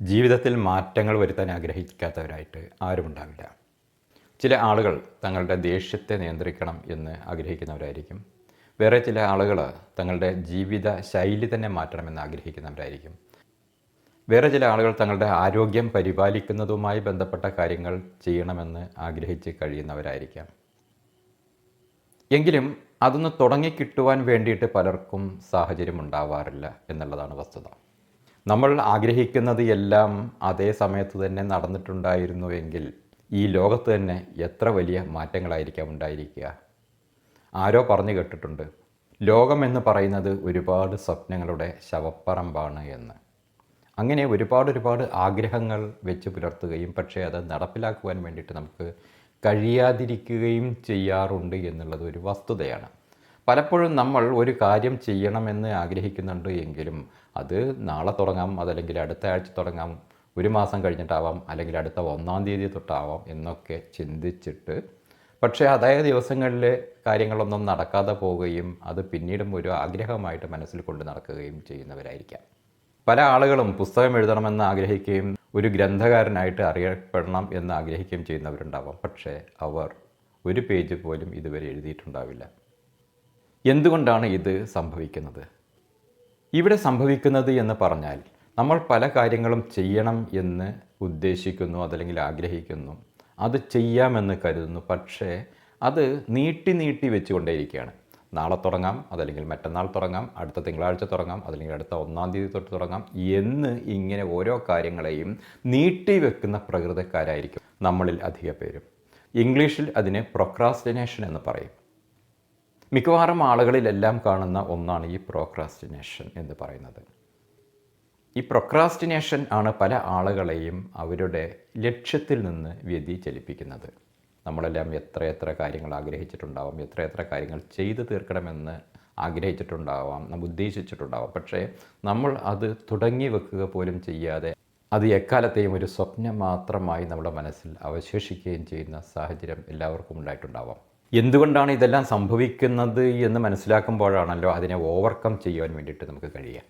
ജീവിതത്തിൽ മാറ്റങ്ങൾ വരുത്താൻ ആഗ്രഹിക്കാത്തവരായിട്ട് ആരുമുണ്ടാവില്ല ചില ആളുകൾ തങ്ങളുടെ ദേഷ്യത്തെ നിയന്ത്രിക്കണം എന്ന് ആഗ്രഹിക്കുന്നവരായിരിക്കും. വേറെ ചില ആളുകൾ തങ്ങളുടെ ജീവിത ശൈലി തന്നെ മാറ്റണമെന്ന് ആഗ്രഹിക്കുന്നവരായിരിക്കും. വേറെ ചില ആളുകൾ തങ്ങളുടെ ആരോഗ്യം പരിപാലിക്കുന്നതുമായി ബന്ധപ്പെട്ട കാര്യങ്ങൾ ചെയ്യണമെന്ന് ആഗ്രഹിച്ച് കഴിയുന്നവരായിരിക്കാം. എങ്കിലും അതൊന്ന് തുടങ്ങിക്കിട്ടുവാൻ വേണ്ടിയിട്ട് പലർക്കും സാഹചര്യം ഉണ്ടാവാറില്ല എന്നുള്ളതാണ് വസ്തുത. നമ്മൾ ആഗ്രഹിക്കുന്നത് എല്ലാം അതേ സമയത്ത് തന്നെ നടന്നിട്ടുണ്ടായിരുന്നുവെങ്കിൽ ഈ ലോകത്ത് തന്നെ എത്ര വലിയ മാറ്റങ്ങളായിരിക്കാം ഉണ്ടായിരിക്കുക? ആരോ പറഞ്ഞു കേട്ടിട്ടുണ്ട് ലോകം എന്ന് പറയുന്നത് ഒരുപാട് സ്വപ്നങ്ങളുടെ ശവപ്പറമ്പാണ് എന്ന്. അങ്ങനെ ഒരുപാട് ഒരുപാട് ആഗ്രഹങ്ങൾ വെച്ച് പുലർത്തുകയും പക്ഷേ അത് നടപ്പിലാക്കുവാൻ വേണ്ടിയിട്ട് നമുക്ക് കഴിയാതിരിക്കുകയും ചെയ്യാറുണ്ട് എന്നുള്ളത് ഒരു വസ്തുതയാണ്. പലപ്പോഴും നമ്മൾ ഒരു കാര്യം ചെയ്യണമെന്ന് ആഗ്രഹിക്കുന്നുണ്ട് എങ്കിലും അത് നാളെ തുടങ്ങാം അതല്ലെങ്കിൽ അടുത്ത ആഴ്ച തുടങ്ങാം ഒരു മാസം കഴിഞ്ഞിട്ടാവാം അല്ലെങ്കിൽ അടുത്ത ഒന്നാം തീയതി തൊട്ടാവാം എന്നൊക്കെ ചിന്തിച്ചിട്ട് പക്ഷേ അതായത് ദിവസങ്ങളിൽ കാര്യങ്ങളൊന്നും നടക്കാതെ പോവുകയും അത് പിന്നീടും ഒരു ആഗ്രഹമായിട്ട് മനസ്സിൽ കൊണ്ട് നടക്കുകയും ചെയ്യുന്നവരായിരിക്കാം. പല ആളുകളും പുസ്തകം എഴുതണമെന്ന് ആഗ്രഹിക്കുകയും ഒരു ഗ്രന്ഥകാരനായിട്ട് അറിയപ്പെടണം എന്ന് ആഗ്രഹിക്കുകയും ചെയ്യുന്നവരുണ്ടാവാം പക്ഷേ അവർ ഒരു പേജ് പോലും ഇതുവരെ എഴുതിയിട്ടുണ്ടാവില്ല. എന്തുകൊണ്ടാണ് ഇത് സംഭവിക്കുന്നത്? ഇവിടെ സംഭവിക്കുന്നത് എന്ന് പറഞ്ഞാൽ നമ്മൾ പല കാര്യങ്ങളും ചെയ്യണം എന്ന് ഉദ്ദേശിക്കുന്നു അതല്ലെങ്കിൽ ആഗ്രഹിക്കുന്നു. അത് ചെയ്യാമെന്ന് കരുതുന്നു. പക്ഷേ അത് നീട്ടി നീട്ടി വെച്ചുകൊണ്ടേയിരിക്കുകയാണ്. നാളെ തുടങ്ങാം അതല്ലെങ്കിൽ മറ്റന്നാൾ തുടങ്ങാം അടുത്ത തിങ്കളാഴ്ച തുടങ്ങാം അതല്ലെങ്കിൽ അടുത്ത ഒന്നാം തീയതി തൊട്ട് തുടങ്ങാം എന്ന് ഇങ്ങനെ ഓരോ കാര്യങ്ങളെയും നീട്ടി വെക്കുന്ന പ്രകൃതക്കാരായിരിക്കും നമ്മളിൽ അധിക പേരും ഇംഗ്ലീഷിൽ അതിനെ പ്രൊക്രാസ്റ്റിനേഷൻ എന്ന് പറയും. മിക്കവാറും ആളുകളിലെല്ലാം കാണുന്ന ഒന്നാണ് ഈ പ്രോക്രാസ്റ്റിനേഷൻ എന്ന് പറയുന്നത്. ഈ പ്രൊക്രാസ്റ്റിനേഷൻ ആണ് പല ആളുകളെയും അവരുടെ ലക്ഷ്യത്തിൽ നിന്ന് വ്യതിചലിപ്പിക്കുന്നത്. നമ്മളെല്ലാം എത്ര എത്ര കാര്യങ്ങൾ ആഗ്രഹിച്ചിട്ടുണ്ടാവാം എത്ര എത്ര കാര്യങ്ങൾ ചെയ്തു തീർക്കണമെന്ന് ആഗ്രഹിച്ചിട്ടുണ്ടാവാം നമ്മൾ ഉദ്ദേശിച്ചിട്ടുണ്ടാവാം. പക്ഷേ നമ്മൾ അത് തുടങ്ങി വെക്കുക പോലും ചെയ്യാതെ അത് എക്കാലത്തെയും ഒരു സ്വപ്നം മാത്രമായി നമ്മുടെ മനസ്സിൽ അവശേഷിക്കുകയും ചെയ്യുന്ന സാഹചര്യം എല്ലാവർക്കും ഉണ്ടായിട്ടുണ്ടാവാം. എന്തുകൊണ്ടാണ് ഇതെല്ലാം സംഭവിക്കുന്നത് എന്ന് മനസ്സിലാക്കുമ്പോഴാണല്ലോ അതിനെ ഓവർകം ചെയ്യാൻ വേണ്ടിയിട്ട് നമുക്ക് കഴിയുക.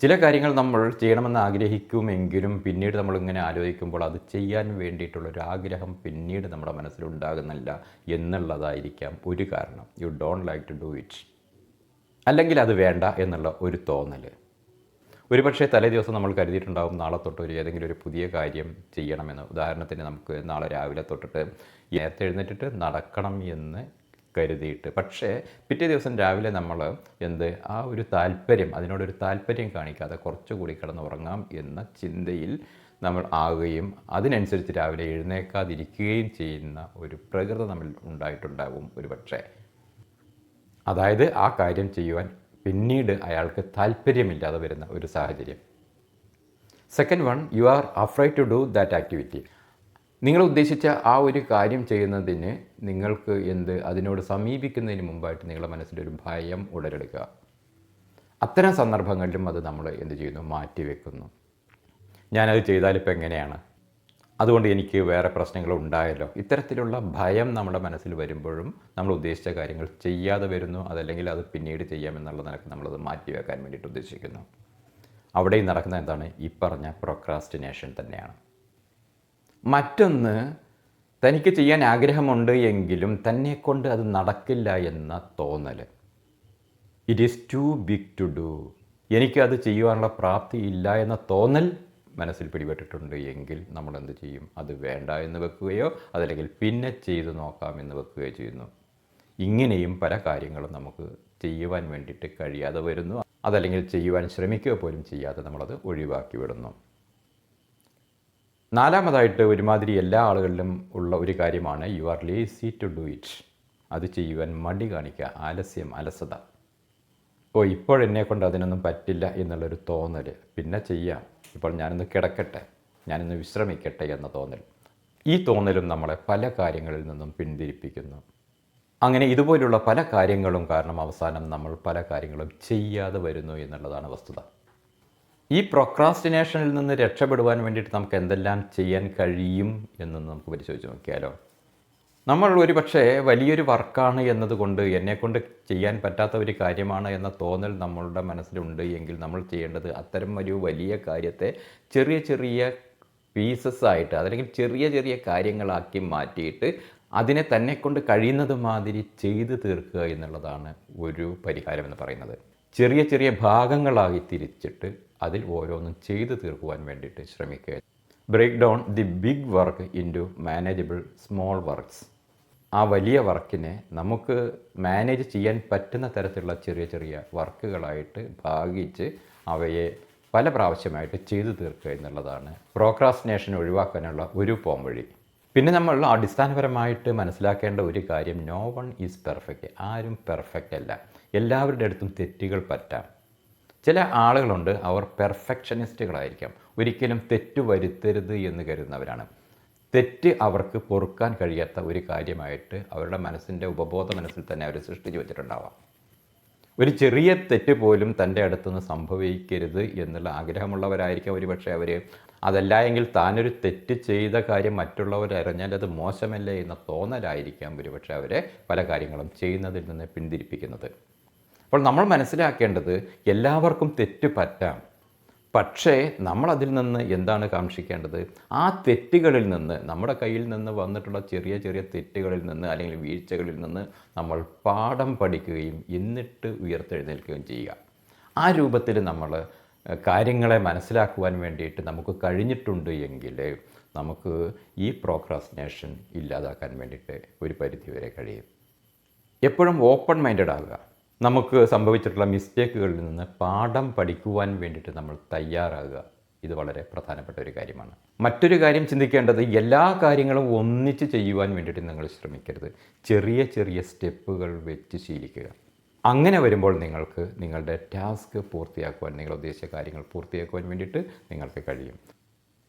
ചില കാര്യങ്ങൾ നമ്മൾ ചെയ്യണമെന്ന് ആഗ്രഹിക്കുമെങ്കിലും പിന്നീട് നമ്മളിങ്ങനെ ആലോചിക്കുമ്പോൾ അത് ചെയ്യാൻ വേണ്ടിയിട്ടുള്ളൊരു ആഗ്രഹം പിന്നീട് നമ്മുടെ മനസ്സിലുണ്ടാകുന്നില്ല എന്നുള്ളതായിരിക്കാം ഒരു കാരണം. You don't like to do it അല്ലെങ്കിൽ അത് വേണ്ട എന്നുള്ള ഒരു തോന്നൽ ഒരുപക്ഷെ തലേ ദിവസം നമ്മൾ കരുതിയിട്ടുണ്ടാകും നാളെ തൊട്ട് ഒരു ഏതെങ്കിലും ഒരു പുതിയ കാര്യം ചെയ്യണമെന്ന്. ഉദാഹരണത്തിന് നമുക്ക് നാളെ രാവിലെ തൊട്ടിട്ട് നേരത്തെ എഴുന്നേറ്റിട്ട് നടക്കണം എന്ന് കരുതിയിട്ട്. പക്ഷേ പിറ്റേ ദിവസം രാവിലെ നമ്മൾ എന്ത്? ആ ഒരു താല്പര്യം അതിനോടൊരു താല്പര്യം കാണിക്കാതെ കുറച്ചുകൂടി കിടന്നുറങ്ങാം എന്ന ചിന്തയിൽ നമ്മൾ ആവുകയും അതിനനുസരിച്ച് രാവിലെ എഴുന്നേക്കാതിരിക്കുകയും ചെയ്യുന്ന ഒരു പ്രകൃതം നമ്മൾ ഉണ്ടായിട്ടുണ്ടാകും ഒരു പക്ഷേ അതായത് ആ കാര്യം ചെയ്യുവാൻ പിന്നീട് അയാൾക്ക് താല്പര്യമില്ലാതെ വരുന്ന ഒരു സാഹചര്യം. Second one you are afraid to do that activity നിങ്ങൾ ഉദ്ദേശിച്ച ആ ഒരു കാര്യം ചെയ്യുന്നതിന് നിങ്ങൾക്ക് എന്ത് അതിനോട് സമീപിക്കുന്നതിന് മുമ്പായിട്ട് നിങ്ങളുടെ മനസ്സിലൊരു ഭയം ഉടലെടുക്കുക. അത്തരം സന്ദർഭങ്ങളിലും അത് നമ്മൾ എന്ത് ചെയ്യുന്നു? മാറ്റിവെക്കുന്നു. ഞാനത് ചെയ്താലിപ്പോൾ എങ്ങനെയാണ്? അതുകൊണ്ട് എനിക്ക് വേറെ പ്രശ്നങ്ങൾ ഉണ്ടായല്ലോ. ഇത്തരത്തിലുള്ള ഭയം നമ്മുടെ മനസ്സിൽ വരുമ്പോഴും നമ്മൾ ഉദ്ദേശിച്ച കാര്യങ്ങൾ ചെയ്യാതെ വരുന്നു അതല്ലെങ്കിൽ അത് പിന്നീട് ചെയ്യാമെന്നുള്ള നിലയ്ക്ക് നമ്മളത് മാറ്റിവെക്കാൻ വേണ്ടിയിട്ട് ഉദ്ദേശിക്കുന്നു. അവിടെയും നടക്കുന്ന എന്താണ്? ഈ പറഞ്ഞ പ്രൊക്രാസ്റ്റിനേഷൻ തന്നെയാണ്. മറ്റൊന്ന് തനിക്ക് ചെയ്യാൻ ആഗ്രഹമുണ്ട് എങ്കിലും തന്നെ കൊണ്ട് അത് നടക്കില്ല എന്ന തോന്നൽ. It is too big to do എനിക്കത് ചെയ്യുവാനുള്ള പ്രാപ്തി ഇല്ല എന്ന തോന്നൽ മനസ്സിൽ പിടിപെട്ടിട്ടുണ്ട് എങ്കിൽ നമ്മൾ എന്ത് ചെയ്യും? അത് വേണ്ട എന്ന് വെക്കുകയോ അതല്ലെങ്കിൽ പിന്നെ ചെയ്തു നോക്കാം എന്ന് വെക്കുകയോ ചെയ്യുന്നു. ഇങ്ങനെയും പല കാര്യങ്ങളും നമുക്ക് ചെയ്യുവാൻ വേണ്ടിയിട്ട് കഴിയാതെ വരുന്നു. അതല്ലെങ്കിൽ ചെയ്യുവാൻ ശ്രമിക്കുക പോലും ചെയ്യാതെ നമ്മളത് ഒഴിവാക്കി വിടുന്നു. നാലാമതായിട്ട് ഒരുമാതിരി എല്ലാ ആളുകളിലും ഉള്ള ഒരു കാര്യമാണ് you are lazy to do it അത് ചെയ്യുവാൻ മടി കാണിക്കുക ആലസ്യം അലസത. ഓ ഇപ്പോഴെന്നെ കൊണ്ട് അതിനൊന്നും പറ്റില്ല എന്നുള്ളൊരു തോന്നൽ പിന്നെ ചെയ്യാം. ഇപ്പോൾ ഞാനൊന്ന് കിടക്കട്ടെ ഞാനൊന്ന് വിശ്രമിക്കട്ടെ എന്ന തോന്നൽ. ഈ തോന്നലും നമ്മളെ പല കാര്യങ്ങളിൽ നിന്നും പിന്തിരിപ്പിക്കുന്നു. അങ്ങനെ ഇതുപോലുള്ള പല കാര്യങ്ങളും കാരണം അവസാനം നമ്മൾ പല കാര്യങ്ങളും ചെയ്യാതെ വരുന്നു എന്നുള്ളതാണ് വസ്തുത. ഈ പ്രൊക്രാസ്റ്റിനേഷനിൽ നിന്ന് രക്ഷപ്പെടുവാൻ വേണ്ടിയിട്ട് നമുക്ക് എന്തെല്ലാം ചെയ്യാൻ കഴിയും എന്ന് നമുക്ക് പരിശോധിച്ച് നോക്കിയാലോ? നമ്മൾ ഒരു പക്ഷേ വലിയൊരു വർക്കാണ് എന്നതുകൊണ്ട് എന്നെക്കൊണ്ട് ചെയ്യാൻ പറ്റാത്ത ഒരു കാര്യമാണ് എന്ന തോന്നൽ നമ്മളുടെ മനസ്സിലുണ്ട് എങ്കിൽ നമ്മൾ ചെയ്യേണ്ടത് അത്തരം ഒരു വലിയ കാര്യത്തെ ചെറിയ ചെറിയ പീസസ് ആയിട്ട് അതല്ലെങ്കിൽ ചെറിയ ചെറിയ കാര്യങ്ങളാക്കി മാറ്റിയിട്ട് അതിനെ തന്നെ കൊണ്ട് കഴിയുന്നത് മാതിരി ചെയ്തു തീർക്കുക എന്നുള്ളതാണ് ഒരു പരിഹാരം എന്ന് പറയുന്നത്. ചെറിയ ചെറിയ ഭാഗങ്ങളായി തിരിച്ചിട്ട് അതിൽ ഓരോന്നും ചെയ്തു തീർക്കുവാൻ വേണ്ടിയിട്ട് ശ്രമിക്കുക. Break down the big work in manageable small works ആ വലിയ വർക്കിനെ നമുക്ക് മാനേജ് ചെയ്യാൻ പറ്റുന്ന തരത്തിലുള്ള ചെറിയ ചെറിയ വർക്കുകളായിട്ട് ഭാഗിച്ച് അവയെ പല പ്രാവശ്യമായിട്ട് ചെയ്തു തീർക്കുക എന്നുള്ളതാണ് പ്രോക്രാസ്റ്റിനേഷൻ ഒഴിവാക്കാനുള്ള ഒരു പോംവഴി പിന്നെ നമ്മൾ അടിസ്ഥാനപരമായിട്ട് മനസ്സിലാക്കേണ്ട ഒരു കാര്യം നോ വൺ ഈസ് പെർഫെക്റ്റ് ആരും പെർഫെക്റ്റ് അല്ല. എല്ലാവരുടെ അടുത്തും തെറ്റുകൾ പറ്റാം. ചില ആളുകളുണ്ട് അവർ പെർഫെക്ഷനിസ്റ്റുകളായിരിക്കാം ഒരിക്കലും തെറ്റ് വരുത്തരുത് എന്ന് കരുതുന്നവരാണ്. തെറ്റ് അവർക്ക് പൊറുക്കാൻ കഴിയാത്ത ഒരു കാര്യമായിട്ട് അവരുടെ മനസ്സിന്റെ ഉപബോധ മനസ്സിൽ തന്നെ അവർ സൃഷ്ടിച്ചു വെച്ചിട്ടുണ്ടാവാം. ഒരു ചെറിയ തെറ്റ് പോലും തന്റെ അടുത്തുനിന്ന് സംഭവിക്കരുത് എന്നുള്ള ആഗ്രഹമുള്ളവരായിരിക്കാം ഒരുപക്ഷെ അവർ അതല്ല എങ്കിൽ താനൊരു തെറ്റ് ചെയ്ത കാര്യം മറ്റുള്ളവരറിഞ്ഞാൽ അത് മോശമല്ലേ എന്ന തോന്നലായിരിക്കാം ഒരുപക്ഷെ അവരെ പല കാര്യങ്ങളും ചെയ്യുന്നതിൽ നിന്ന് പിന്തിരിപ്പിക്കുന്നത്. അപ്പോൾ നമ്മൾ മനസ്സിലാക്കേണ്ടത് എല്ലാവർക്കും തെറ്റ് പറ്റാം. പക്ഷേ നമ്മളതിൽ നിന്ന് എന്താണ് കാക്ഷിക്കേണ്ടത്? ആ തെറ്റുകളിൽ നിന്ന് നമ്മുടെ കയ്യിൽ നിന്ന് വന്നിട്ടുള്ള ചെറിയ ചെറിയ തെറ്റുകളിൽ നിന്ന് അല്ലെങ്കിൽ വീഴ്ചകളിൽ നിന്ന് നമ്മൾ പാഠം പഠിക്കുകയും എന്നിട്ട് ഉയർത്തെഴുന്നേൽക്കുകയും ചെയ്യുക. ആ രൂപത്തിൽ നമ്മൾ കാര്യങ്ങളെ മനസ്സിലാക്കുവാൻ വേണ്ടിയിട്ട് നമുക്ക് കഴിഞ്ഞിട്ടുണ്ട് എങ്കിൽ നമുക്ക് ഈ പ്രോക്രാസ്റ്റിനേഷൻ ഇല്ലാതാക്കാൻ വേണ്ടിയിട്ട് ഒരു പരിധിവരെ കഴിയും. എപ്പോഴും ഓപ്പൺ മൈൻഡഡ് ആകുക. നമുക്ക് സംഭവിച്ചിട്ടുള്ള മിസ്റ്റേക്കുകളിൽ നിന്ന് പാഠം പഠിക്കുവാൻ വേണ്ടിയിട്ട് നമ്മൾ തയ്യാറാകുക. ഇത് വളരെ പ്രധാനപ്പെട്ട ഒരു കാര്യമാണ്. മറ്റൊരു കാര്യം ചിന്തിക്കേണ്ടത് എല്ലാ കാര്യങ്ങളും ഒന്നിച്ച് ചെയ്യുവാൻ വേണ്ടിയിട്ട് നിങ്ങൾ ശ്രമിക്കരുത്. ചെറിയ ചെറിയ സ്റ്റെപ്പുകൾ വെച്ച് ശീലിക്കുക. അങ്ങനെ വരുമ്പോൾ നിങ്ങൾക്ക് നിങ്ങളുടെ ടാസ്ക് പൂർത്തിയാക്കുവാൻ നിങ്ങൾ ഉദ്ദേശിച്ച കാര്യങ്ങൾ പൂർത്തിയാക്കുവാൻ വേണ്ടിയിട്ട് നിങ്ങൾക്ക് കഴിയും.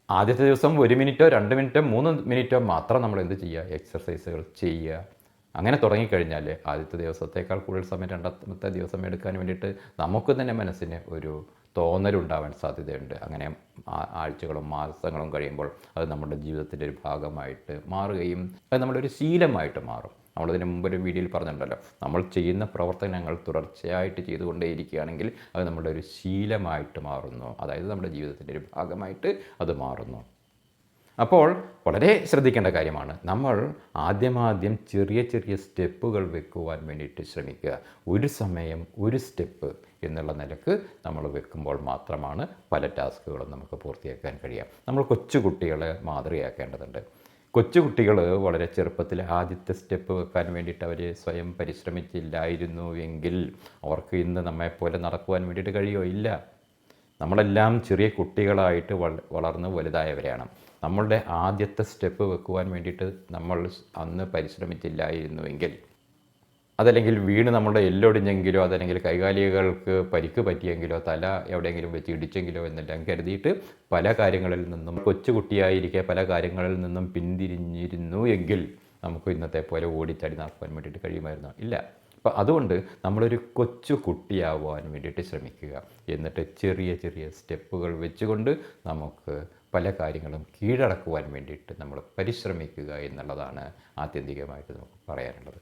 ആദ്യത്തെ ദിവസം ഒരു മിനിറ്റോ രണ്ട് മിനിറ്റോ മൂന്ന് മിനിറ്റോ മാത്രം നമ്മൾ എന്ത് ചെയ്യുക? എക്സർസൈസുകൾ ചെയ്യുക. അങ്ങനെ തുടങ്ങിക്കഴിഞ്ഞാൽ ആദ്യത്തെ ദിവസത്തേക്കാൾ കൂടുതൽ സമയം രണ്ടാമത്തെ ദിവസം എടുക്കാൻ വേണ്ടിയിട്ട് നമുക്ക് തന്നെ മനസ്സിന് ഒരു തോന്നലുണ്ടാവാൻ സാധ്യതയുണ്ട്. അങ്ങനെ ആഴ്ചകളും മാസങ്ങളും കഴിയുമ്പോൾ അത് നമ്മുടെ ജീവിതത്തിന്റെ ഒരു ഭാഗമായിട്ട് മാറുകയും അത് നമ്മുടെ ഒരു ശീലമായിട്ട് മാറും. നമ്മളിതിന് മുമ്പ് ഒരു വീഡിയോയിൽ പറഞ്ഞിട്ടുണ്ടല്ലോ നമ്മൾ ചെയ്യുന്ന പ്രവർത്തനങ്ങൾ തുടർച്ചയായിട്ട് ചെയ്തുകൊണ്ടേയിരിക്കുകയാണെങ്കിൽ അത് നമ്മുടെ ഒരു ശീലമായിട്ട് മാറുന്നു. അതായത് നമ്മുടെ ജീവിതത്തിന്റെ ഒരു ഭാഗമായിട്ട് അത് മാറുന്നു. അപ്പോൾ വളരെ ശ്രദ്ധിക്കേണ്ട കാര്യമാണ്. നമ്മൾ ആദ്യമാദ്യം ചെറിയ ചെറിയ സ്റ്റെപ്പുകൾ വെക്കുവാൻ വേണ്ടിയിട്ട് ശ്രമിക്കുക. ഒരു സമയം ഒരു സ്റ്റെപ്പ് എന്നുള്ള നിലയ്ക്ക് നമ്മൾ വെക്കുമ്പോൾ മാത്രമാണ് പല ടാസ്കുകളും നമുക്ക് പൂർത്തിയാക്കാൻ കഴിയുക. നമ്മൾ കൊച്ചു കുട്ടികളെ മാതൃകയാക്കേണ്ടതുണ്ട്. കൊച്ചുകുട്ടികൾ വളരെ ചെറുപ്പത്തിൽ ആദ്യത്തെ സ്റ്റെപ്പ് വെക്കാൻ വേണ്ടിയിട്ട് അവർ സ്വയം പരിശ്രമിച്ചില്ലായിരുന്നു എങ്കിൽ അവർക്ക് ഇന്ന് നമ്മെപ്പോലെ നടക്കുവാൻ വേണ്ടിയിട്ട് കഴിയുമോ ഇല്ല. നമ്മളെല്ലാം ചെറിയ കുട്ടികളായിട്ട് വള വളർന്ന് വലുതായവരെയാണ് നമ്മളുടെ ആദ്യത്തെ സ്റ്റെപ്പ് വെക്കുവാൻ വേണ്ടിയിട്ട് നമ്മൾ അന്ന് പരിശ്രമിച്ചില്ലായിരുന്നുവെങ്കിൽ അതല്ലെങ്കിൽ വീണ് നമ്മുടെ എല്ലൊടിഞ്ഞെങ്കിലോ അതല്ലെങ്കിൽ കൈകാലികൾക്ക് പരിക്ക് പറ്റിയെങ്കിലോ തല എവിടെയെങ്കിലും വെച്ച് ഇടിച്ചെങ്കിലോ എന്നെല്ലാം കരുതിയിട്ട് പല കാര്യങ്ങളിൽ നിന്നും കൊച്ചുകുട്ടിയായിരിക്കെ പല കാര്യങ്ങളിൽ നിന്നും പിന്തിരിഞ്ഞിരുന്നു എങ്കിൽ നമുക്ക് ഇന്നത്തെ പോലെ ഓടിച്ചടി നടക്കാൻ വേണ്ടിയിട്ട് കഴിയുമായിരുന്നു? ഇല്ല. അപ്പോൾ അതുകൊണ്ട് നമ്മളൊരു കൊച്ചു കുട്ടിയാവാൻ വേണ്ടിയിട്ട് ശ്രമിക്കുക. എന്നിട്ട് ചെറിയ ചെറിയ സ്റ്റെപ്പുകൾ വെച്ചുകൊണ്ട് നമുക്ക് പല കാര്യങ്ങളും കീഴടക്കുവാൻ വേണ്ടിയിട്ട് നമ്മൾ പരിശ്രമിക്കുക എന്നുള്ളതാണ് ആത്യന്തികമായിട്ട് നമുക്ക് പറയാനുള്ളത്.